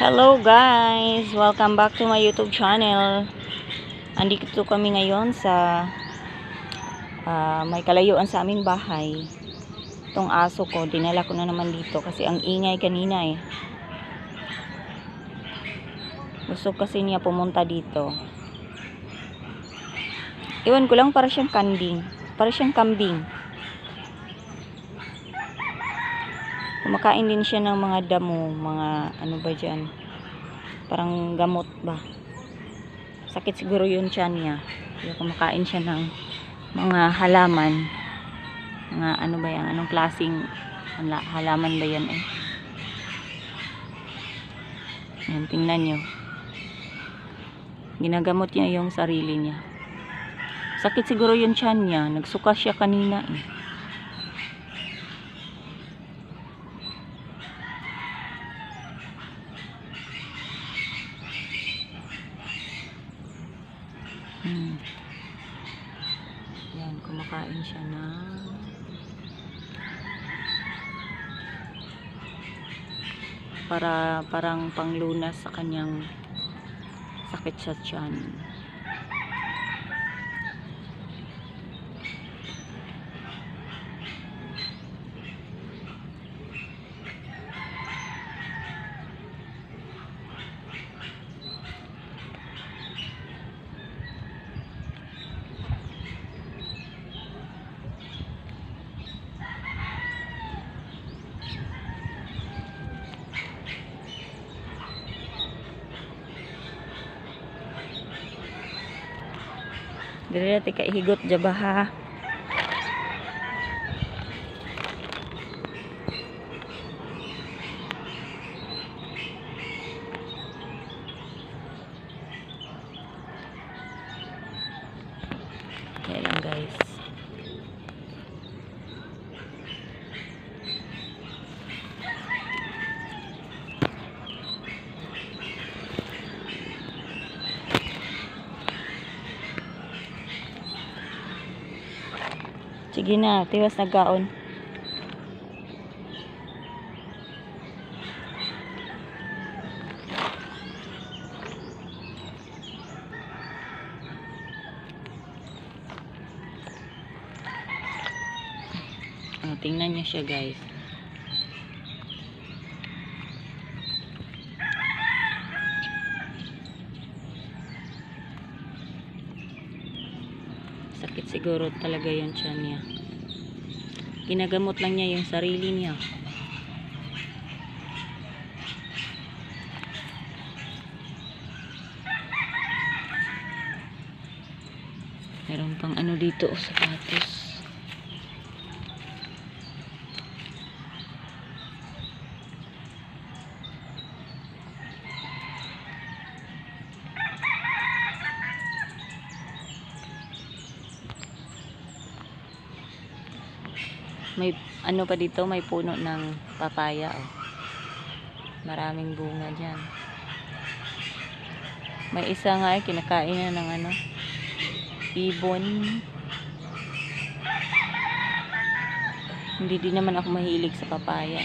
Hello guys! Welcome back to my YouTube channel. Andito kami ngayon sa ah, may kalayuan sa aming bahay. Itong aso ko, dinala ko na naman dito kasi ang ingay kanina eh. Gusto kasi niya pumunta dito. Iwan ko lang para siyang kanding. Para siyang kambing. Kumakain din siya ng mga damo, mga ano ba dyan. Parang gamot ba. Sakit siguro yun tiyan niya. Kaya kumakain siya ng mga halaman. Mga ano ba yan, anong klaseng hala- halaman ba yan eh. Yan, tingnan nyo. Ginagamot niya yung sarili niya. Sakit siguro yung tiyan niya. Nagsuka siya kanina eh. Hmm. Yan, kumakain siya na para parang panglunas sa kanyang sakit sa tiyan. diri tika higot jabaha Sige na, tiwas nagkaon. Oh, tingnan niyo siya guys. Sakit siguro talaga yung tiyan niya. Ginagamot lang niya yung sarili niya. Meron pang ano dito, oh, sapatos. May ano pa dito, may puno ng papaya. Oh. Maraming bunga diyan. May isa nga eh, kinakain na ng ano, ibon. Hindi din naman ako mahilig sa papaya.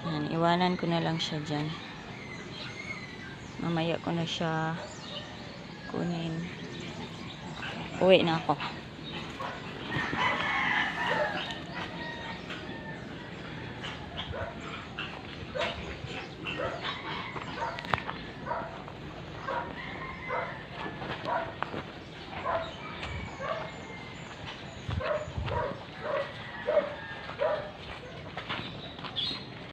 Yan, iwanan ko na lang siya dyan. Mamaya ko na siya kunin. Uwi na ako.